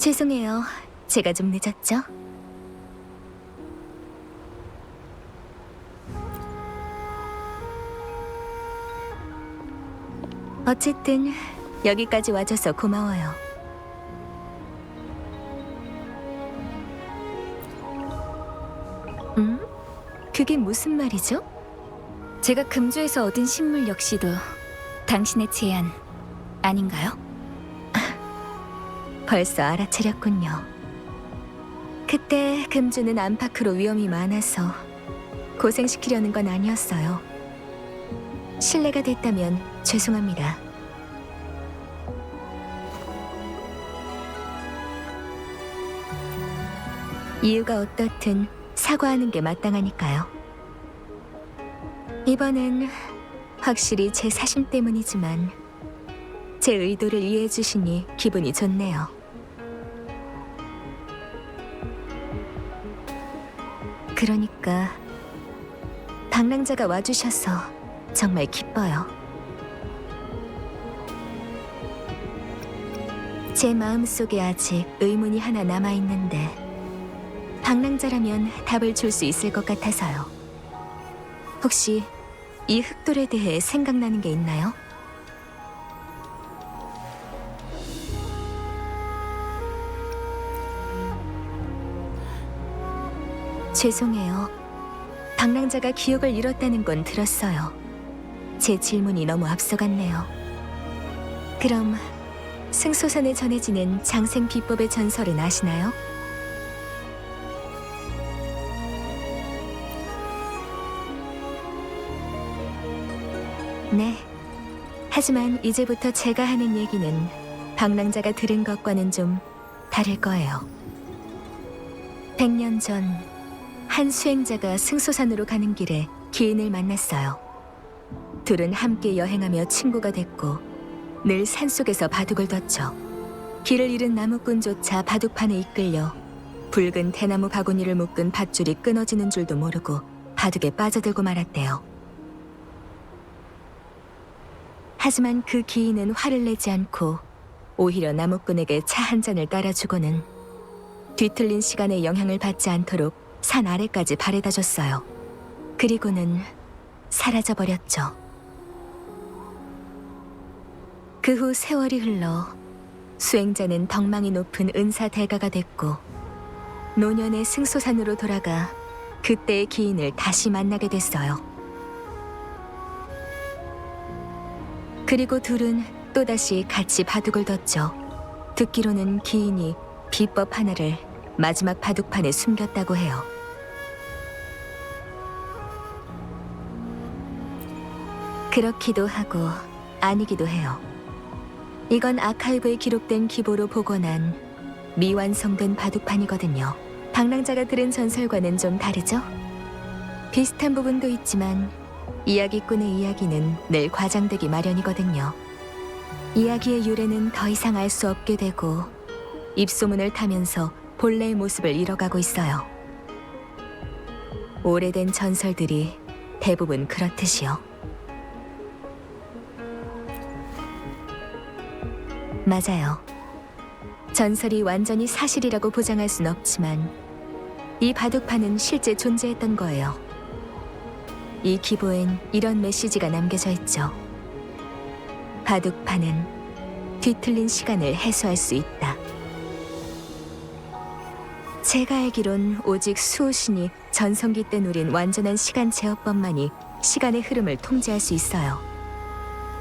죄송해요. 제가 좀 늦었죠? 어쨌든 여기까지 와줘서 고마워요. 음? 그게 무슨 말이죠? 제가 금주에서 얻은 신물 역시도 당신의 제안 아닌가요? 벌써 알아차렸군요. 그때 금주는 안팎으로 위험이 많아서 고생시키려는 건 아니었어요. 실례가 됐다면 죄송합니다. 이유가 어떻든 사과하는 게 마땅하니까요. 이번엔 확실히 제 사심 때문이지만 제 의도를 이해해 주시니 기분이 좋네요. 그러니까 방랑자가 와주셔서 정말 기뻐요. 제 마음속에 아직 의문이 하나 남아 있는데 방랑자라면 답을 줄 수 있을 것 같아서요. 혹시 이 흑돌에 대해 생각나는 게 있나요? 죄송해요. 방랑자가 기억을 잃었다는 건 들었어요. 제 질문이 너무 앞서갔네요. 그럼 승소산에 전해지는 장생 비법의 전설은 아시나요? 네. 하지만 이제부터 제가 하는 얘기는 방랑자가 들은 것과는 좀 다를 거예요. 100년 전 한 수행자가 승소산으로 가는 길에 기인을 만났어요. 둘은 함께 여행하며 친구가 됐고 늘 산속에서 바둑을 뒀죠. 길을 잃은 나무꾼조차 바둑판에 이끌려 붉은 대나무 바구니를 묶은 밧줄이 끊어지는 줄도 모르고 바둑에 빠져들고 말았대요. 하지만 그 기인은 화를 내지 않고 오히려 나무꾼에게 차 한 잔을 따라주고는 뒤틀린 시간에 영향을 받지 않도록 산 아래까지 바래다 줬어요. 그리고는 사라져 버렸죠. 그 후 세월이 흘러 수행자는 덕망이 높은 은사 대가가 됐고 노년의 승소산으로 돌아가 그때의 기인을 다시 만나게 됐어요. 그리고 둘은 또다시 같이 바둑을 뒀죠. 듣기로는 기인이 비법 하나를 마지막 바둑판에 숨겼다고 해요. 그렇기도 하고 아니기도 해요. 이건 아카이브에 기록된 기보로 복원한 미완성된 바둑판이거든요. 방랑자가 들은 전설과는 좀 다르죠? 비슷한 부분도 있지만 이야기꾼의 이야기는 늘 과장되기 마련이거든요. 이야기의 유래는 더 이상 알 수 없게 되고 입소문을 타면서 본래의 모습을 잃어가고 있어요. 오래된 전설들이 대부분 그렇듯이요. 맞아요. 전설이 완전히 사실이라고 보장할 순 없지만 이 바둑판은 실제 존재했던 거예요. 이 기보엔 이런 메시지가 남겨져 있죠. 바둑판은 뒤틀린 시간을 해소할 수 있다. 제가 알기론 오직 수호신이 전성기 때 누린 완전한 시간 제어법만이 시간의 흐름을 통제할 수 있어요.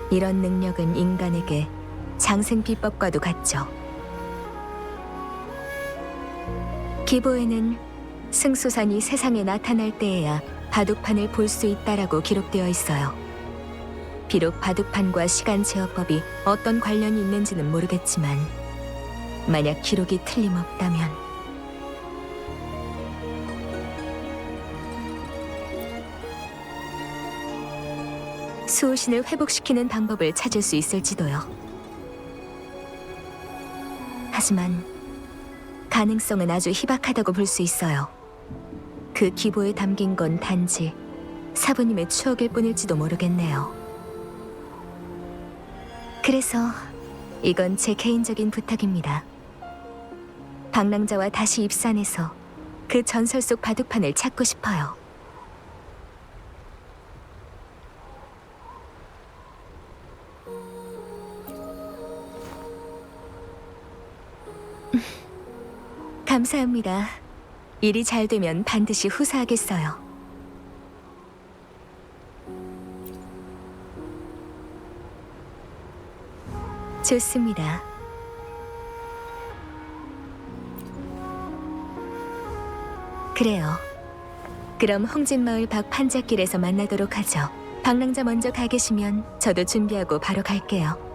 이런 능력은 인간에게 장생 비법과도 같죠. 기보에는 승소산이 세상에 나타날 때에야 바둑판을 볼 수 있다라고 기록되어 있어요. 비록 바둑판과 시간 제어법이 어떤 관련이 있는지는 모르겠지만 만약 기록이 틀림없다면 수호신을 회복시키는 방법을 찾을 수 있을지도요. 하지만 가능성은 아주 희박하다고 볼 수 있어요. 그 기보에 담긴 건 단지 사부님의 추억일 뿐일지도 모르겠네요. 그래서 이건 제 개인적인 부탁입니다. 방랑자와 다시 입산해서 그 전설 속 바둑판을 찾고 싶어요. 감사합니다. 일이 잘 되면 반드시 후사하겠어요. 좋습니다. 그래요. 그럼 홍진마을 밖 판잣길에서 만나도록 하죠. 방랑자 먼저 가 계시면 저도 준비하고 바로 갈게요.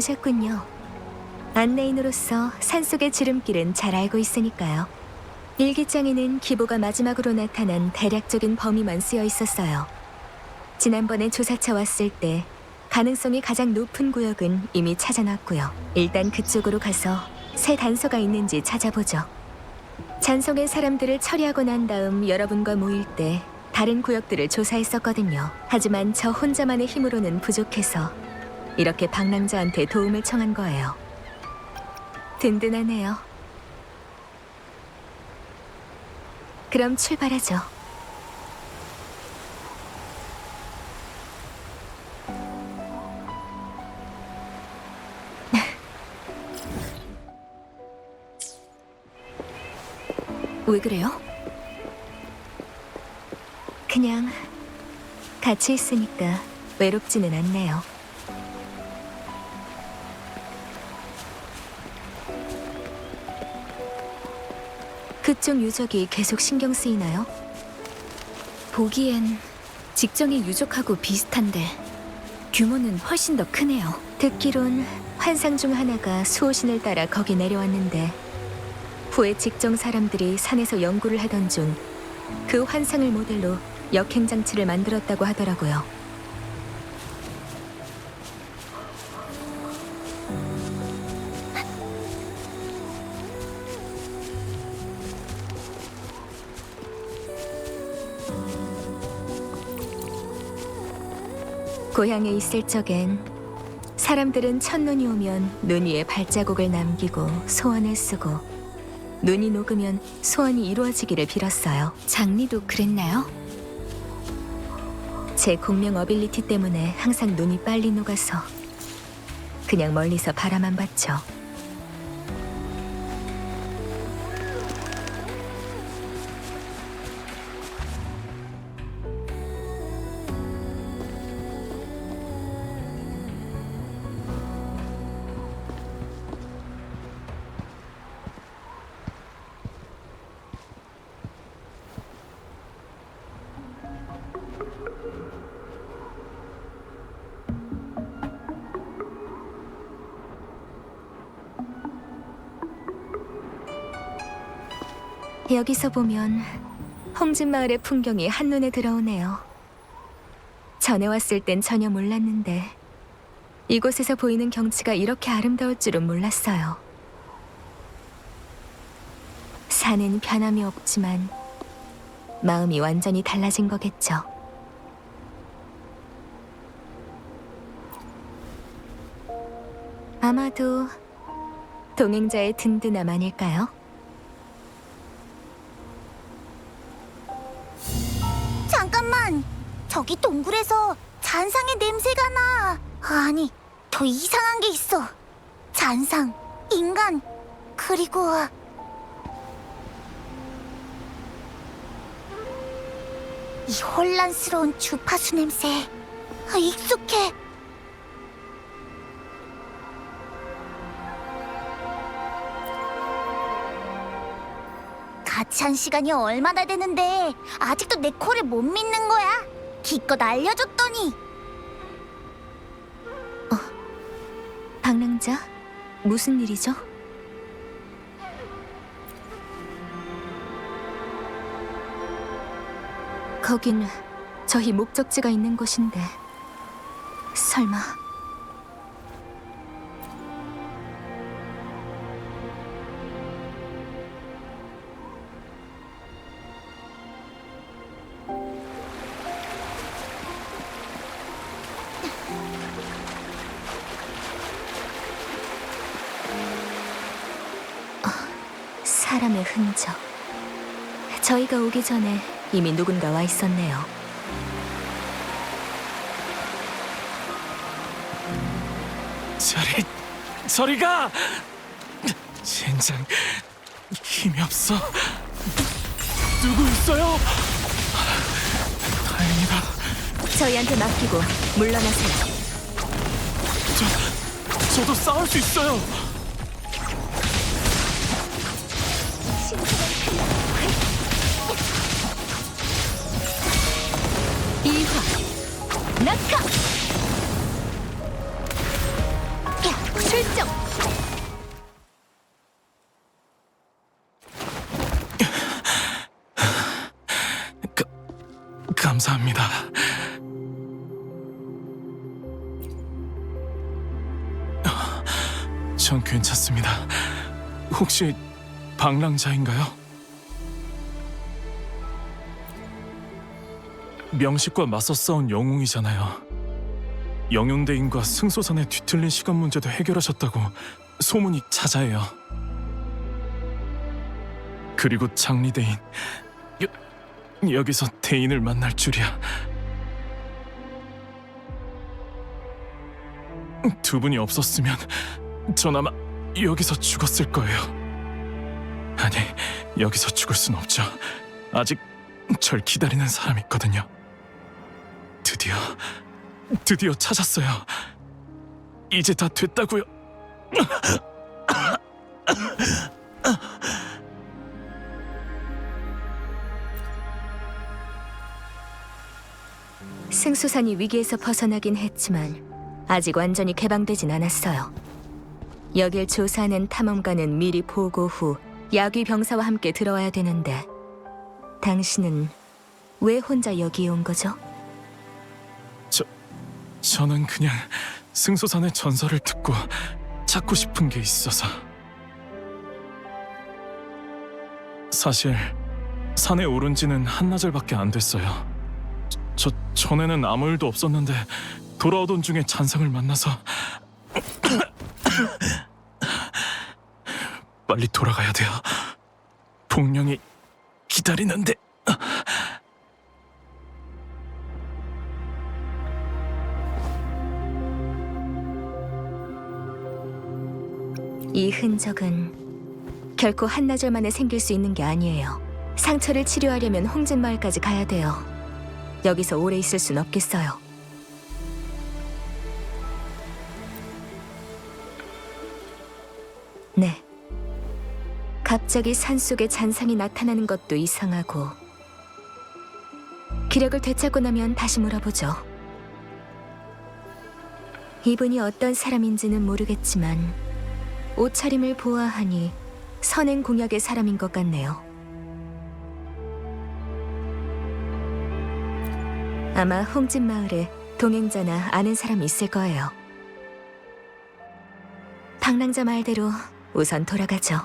오셨군요. 안내인으로서 산속의 지름길은 잘 알고 있으니까요. 일기장에는 기보가 마지막으로 나타난 대략적인 범위만 쓰여 있었어요. 지난번에 조사차 왔을 때 가능성이 가장 높은 구역은 이미 찾아놨고요. 일단 그쪽으로 가서 새 단서가 있는지 찾아보죠. 잔송의 사람들을 처리하고 난 다음 여러분과 모일 때 다른 구역들을 조사했었거든요. 하지만 저 혼자만의 힘으로는 부족해서 이렇게 방랑자한테 도움을 청한 거예요. 든든하네요. 그럼 출발하죠. 왜 그래요? 그냥 같이 있으니까 외롭지는 않네요. 그쪽 유적이 계속 신경 쓰이나요? 보기엔 직정의 유적하고 비슷한데 규모는 훨씬 더 크네요. 듣기론 환상 중 하나가 수호신을 따라 거기 내려왔는데 후에 직정 사람들이 산에서 연구를 하던 중 그 환상을 모델로 역행 장치를 만들었다고 하더라고요. 고향에 있을 적엔 사람들은 첫눈이 오면 눈 위에 발자국을 남기고 소원을 쓰고 눈이 녹으면 소원이 이루어지기를 빌었어요. 장리도 그랬나요? 제 공명 어빌리티 때문에 항상 눈이 빨리 녹아서 그냥 멀리서 바라만 봤죠. 여기서 보면 홍진 마을의 풍경이 한눈에 들어오네요. 전에 왔을 땐 전혀 몰랐는데 이곳에서 보이는 경치가 이렇게 아름다울 줄은 몰랐어요. 산은 변함이 없지만 마음이 완전히 달라진 거겠죠. 아마도 동행자의 든든함 아닐까요? 저기 동굴에서 잔상의 냄새가 나! 아니, 더 이상한 게 있어! 잔상, 인간, 그리고... 이 혼란스러운 주파수 냄새... 아, 익숙해! 같이 한 시간이 얼마나 되는데 아직도 내 코를 못 믿는 거야? 기껏 알려줬더니 방랑자? 무슨 일이죠? 거긴 저희 목적지가 있는 곳인데 설마 사람의 흔적. 저희가 오기 전에 이미 누군가 와 있었네요. 저리 저리 가! 젠장 힘이 없어. 누구 있어요? 다행이다. 저희한테 맡기고 물러나세요. 저 저도 싸울 수 있어요. 낙하 출정 감사합니다. 전 괜찮습니다. 혹시 방랑자인가요? 명식과 맞서 싸운 영웅이잖아요. 영윤대인과 승소산의 뒤틀린 시간 문제도 해결하셨다고 소문이 자자해요. 그리고 장리대인 여, 여기서 대인을 만날 줄이야. 두 분이 없었으면 전 아마 여기서 죽었을 거예요. 아니, 여기서 죽을 순 없죠. 아직 절 기다리는 사람이 있거든요. 드디어, 드디어 찾았어요. 이제 다 됐다고요. 승수산이 위기에서 벗어나긴 했지만 아직 완전히 개방되진 않았어요. 여길 조사하는 탐험가는 미리 보고 후 야귀 병사와 함께 들어와야 되는데 당신은 왜 혼자 여기에 온 거죠? 저는 그냥 승소산의 전설을 듣고 찾고 싶은 게 있어서. 사실 산에 오른 지는 한나절밖에 안 됐어요. 저 전에는 아무 일도 없었는데 돌아오던 중에 잔상을 만나서 빨리 돌아가야 돼요. 복령이 기다리는데. 이 흔적은 결코 한나절 만에 생길 수 있는 게 아니에요. 상처를 치료하려면 홍진마을까지 가야 돼요. 여기서 오래 있을 순 없겠어요. 네. 갑자기 산속에 잔상이 나타나는 것도 이상하고 기력을 되찾고 나면 다시 물어보죠. 이분이 어떤 사람인지는 모르겠지만 옷차림을 보아하니 선행 공약의 사람인 것 같네요. 아마 홍진 마을에 동행자나 아는 사람이 있을 거예요. 방랑자 말대로 우선 돌아가죠.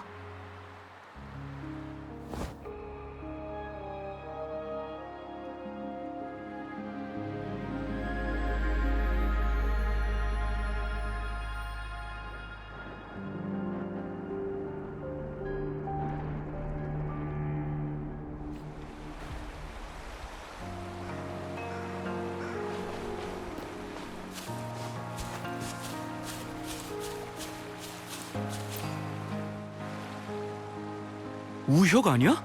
우혁 아니야?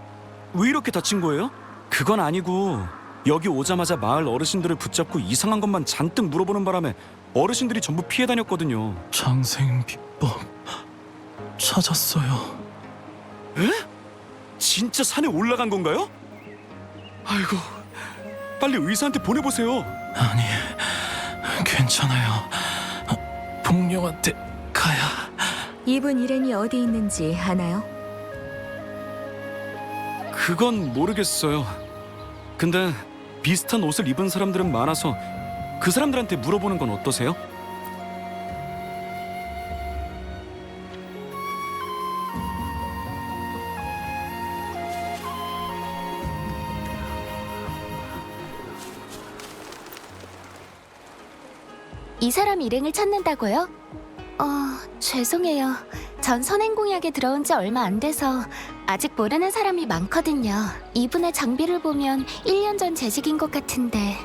왜 이렇게 다친 거예요? 그건 아니고 여기 오자마자 마을 어르신들을 붙잡고 이상한 것만 잔뜩 물어보는 바람에 어르신들이 전부 피해 다녔거든요. 장생 비법 찾았어요. 진짜 산에 올라간 건가요? 아이고, 빨리 의사한테 보내보세요. 아니, 괜찮아요. 복령한테 가야. 이분 일행이 어디 있는지 아나요? 그건 모르겠어요. 근데 비슷한 옷을 입은 사람들은 많아서 그 사람들한테 물어보는 건 어떠세요? 이 사람 일행을 찾는다고요? 어, 죄송해요. 전 선행공약에 들어온 지 얼마 안 돼서 아직 모르는 사람이 많거든요. 이분의 장비를 보면 1년 전 재직인 것 같은데.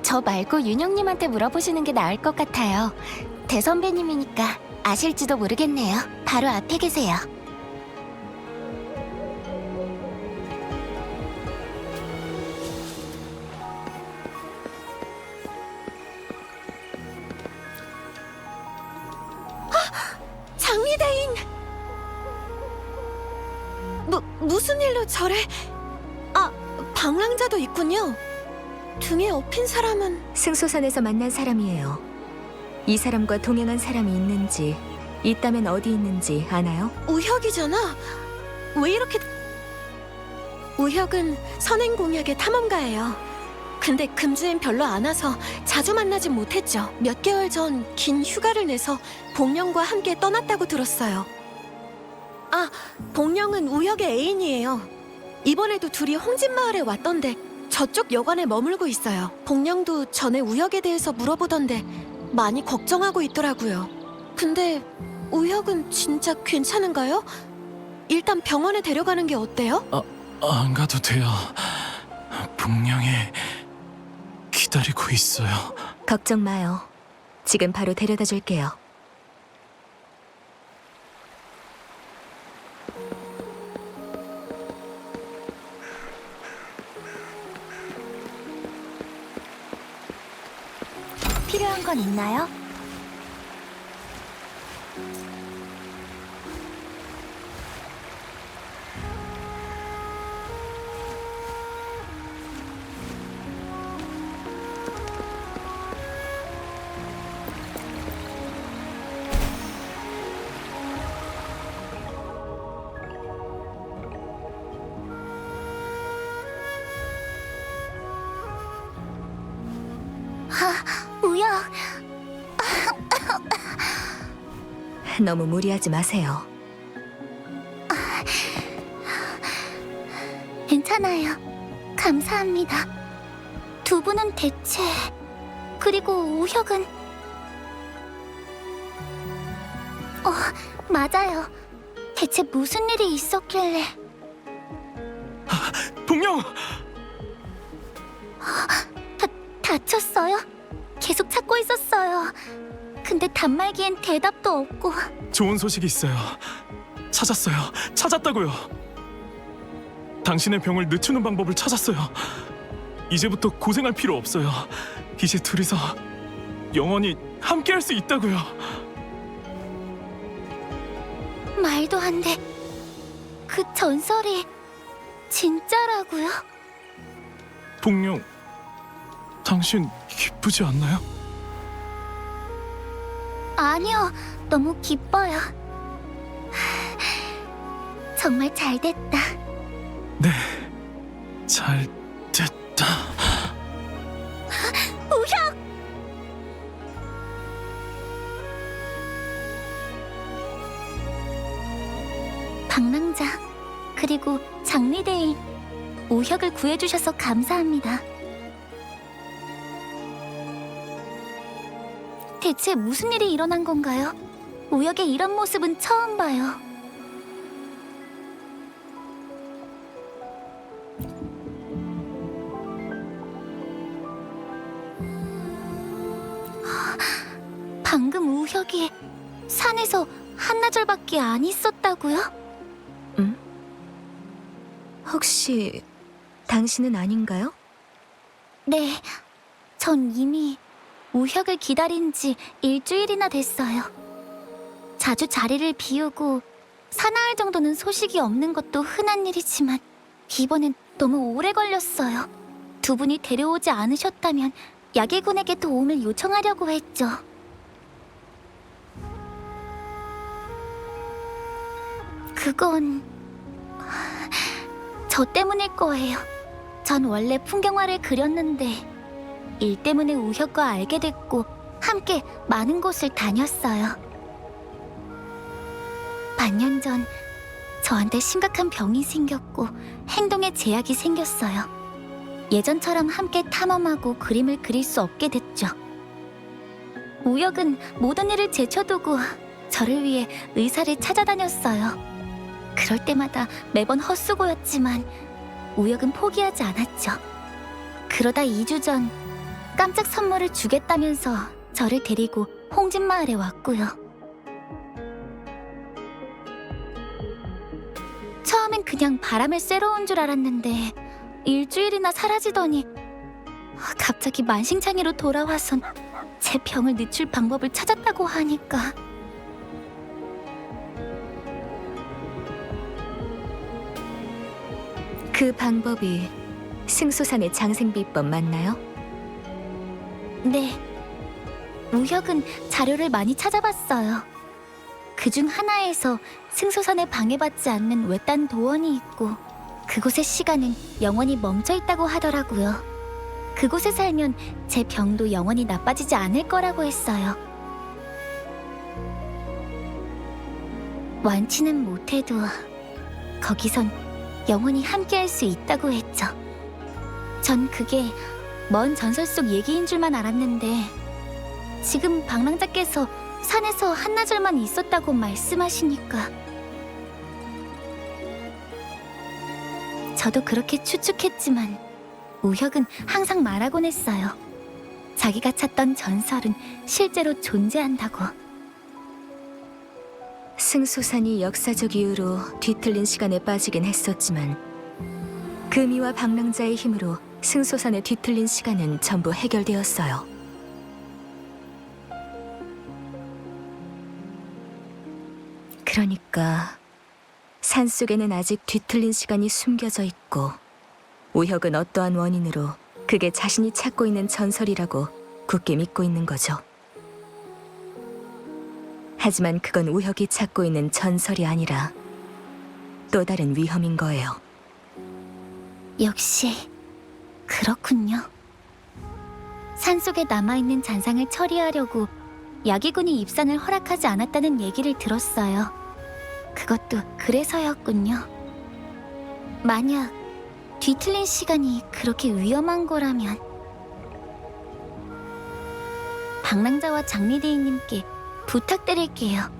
저 말고 윤영님한테 물어보시는 게 나을 것 같아요. 대선배님이니까 아실지도 모르겠네요. 바로 앞에 계세요. 장미대인! 무, 무슨 일로 저래? 아, 방랑자도 있군요. 등에 업힌 사람은 승소산에서 만난 사람이에요. 이 사람과 동행한 사람이 있는지, 있다면 어디 있는지 아나요? 우혁이잖아. 왜 이렇게... 우혁은 선행 공약의 탐험가예요. 근데 금주엔 별로 안 와서 자주 만나진 못했죠. 몇 개월 전 긴 휴가를 내서 복령과 함께 떠났다고 들었어요. 아, 복령은 우혁의 애인이에요. 이번에도 둘이 홍진마을에 왔던데 저쪽 여관에 머물고 있어요. 복령도 전에 우혁에 대해서 물어보던데 많이 걱정하고 있더라고요. 근데 우혁은 진짜 괜찮은가요? 일단 병원에 데려가는 게 어때요? 안 가도 돼요. 분명히 기다리고 있어요. 걱정 마요. 지금 바로 데려다 줄게요. 건 있나요? 너무 무리하지 마세요. 괜찮아요. 감사합니다. 두 분은 대체 그리고 우혁은 어 맞아요. 대체 무슨 일이 있었길래 분명 다쳤어요? 계속 찾고 있었어요. 근데 단말기엔 대답도 없고 좋은 소식이 있어요. 찾았어요. 찾았다고요. 당신의 병을 늦추는 방법을 찾았어요. 이제부터 고생할 필요 없어요. 이제 둘이서 영원히 함께할 수 있다고요. 말도 안 돼. 그 전설이 진짜라고요? 복룡, 당신 기쁘지 않나요? 아니요, 너무 기뻐요. 정말 잘 됐다. 네, 잘 됐다. 우혁! 방랑자, 그리고 장미대인, 우혁을 구해주셔서 감사합니다. 대체 무슨 일이 일어난 건가요? 우혁의 이런 모습은 처음 봐요. 방금 우혁이 산에서 한나절밖에 안 있었다고요? 혹시 당신은 아닌가요? 네, 전 이미 우혁을 기다린 지 일주일이나 됐어요. 자주 자리를 비우고 사나흘 정도는 소식이 없는 것도 흔한 일이지만 이번엔 너무 오래 걸렸어요. 두 분이 데려오지 않으셨다면 야계군에게 도움을 요청하려고 했죠. 그건 저 때문일 거예요. 전 원래 풍경화를 그렸는데 일 때문에 우혁과 알게 됐고 함께 많은 곳을 다녔어요. 반년 전 저한테 심각한 병이 생겼고 행동에 제약이 생겼어요. 예전처럼 함께 탐험하고 그림을 그릴 수 없게 됐죠. 우혁은 모든 일을 제쳐두고 저를 위해 의사를 찾아다녔어요. 그럴 때마다 매번 헛수고였지만 우혁은 포기하지 않았죠. 그러다 2주 전 깜짝 선물을 주겠다면서 저를 데리고 홍진마을에 왔고요. 처음엔 그냥 바람을 쐬러 온 줄 알았는데 일주일이나 사라지더니 갑자기 만신창이로 돌아와선 제 병을 늦출 방법을 찾았다고 하니까 그 방법이 승소산의 장생비법 맞나요? 네. 우혁은 자료를 많이 찾아봤어요. 그 중 하나에서 승소산에 방해받지 않는 외딴 도원이 있고 그곳의 시간은 영원히 멈춰 있다고 하더라고요. 그곳에 살면 제 병도 영원히 나빠지지 않을 거라고 했어요. 완치는 못해도 거기선 영원히 함께할 수 있다고 했죠. 전 그게 먼 전설 속 얘기인 줄만 알았는데 지금 방랑자께서 산에서 한나절만 있었다고 말씀하시니까 저도 그렇게 추측했지만 우혁은 항상 말하곤 했어요. 자기가 찾던 전설은 실제로 존재한다고. 승소산이 역사적 이유로 뒤틀린 시간에 빠지긴 했었지만 금이와 방랑자의 힘으로 승소산의 뒤틀린 시간은 전부 해결되었어요. 그러니까 산 속에는 아직 뒤틀린 시간이 숨겨져 있고 우혁은 어떠한 원인으로 그게 자신이 찾고 있는 전설이라고 굳게 믿고 있는 거죠. 하지만 그건 우혁이 찾고 있는 전설이 아니라 또 다른 위험인 거예요. 역시 그렇군요. 산속에 남아있는 잔상을 처리하려고 야기군이 입산을 허락하지 않았다는 얘기를 들었어요. 그것도 그래서였군요. 만약 뒤틀린 시간이 그렇게 위험한 거라면 방랑자와 장미대인님께 부탁드릴게요.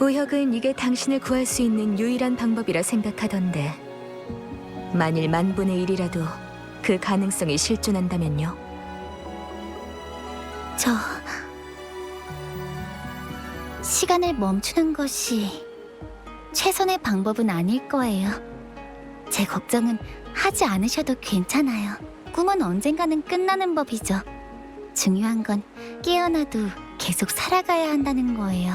우혁은 이게 당신을 구할 수 있는 유일한 방법이라 생각하던데 만일 만분의 일이라도 그 가능성이 실존한다면요? 저 시간을 멈추는 것이 최선의 방법은 아닐 거예요. 제 걱정은 하지 않으셔도 괜찮아요. 꿈은 언젠가는 끝나는 법이죠. 중요한 건 깨어나도 계속 살아가야 한다는 거예요.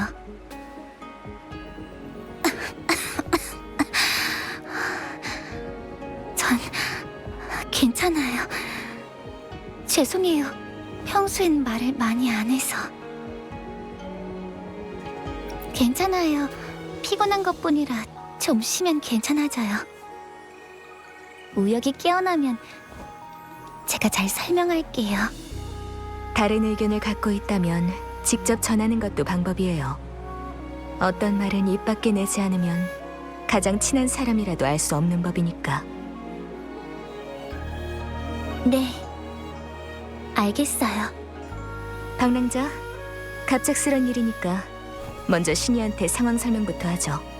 괜찮아요. 죄송해요. 평소엔 말을 많이 안 해서. 괜찮아요. 피곤한 것 뿐이라 좀 쉬면 괜찮아져요. 우혁이 깨어나면 제가 잘 설명할게요. 다른 의견을 갖고 있다면 직접 전하는 것도 방법이에요. 어떤 말은 입 밖에 내지 않으면 가장 친한 사람이라도 알 수 없는 법이니까. 네. 알겠어요. 방랑자, 갑작스런 일이니까 먼저 신이한테 상황 설명부터 하죠.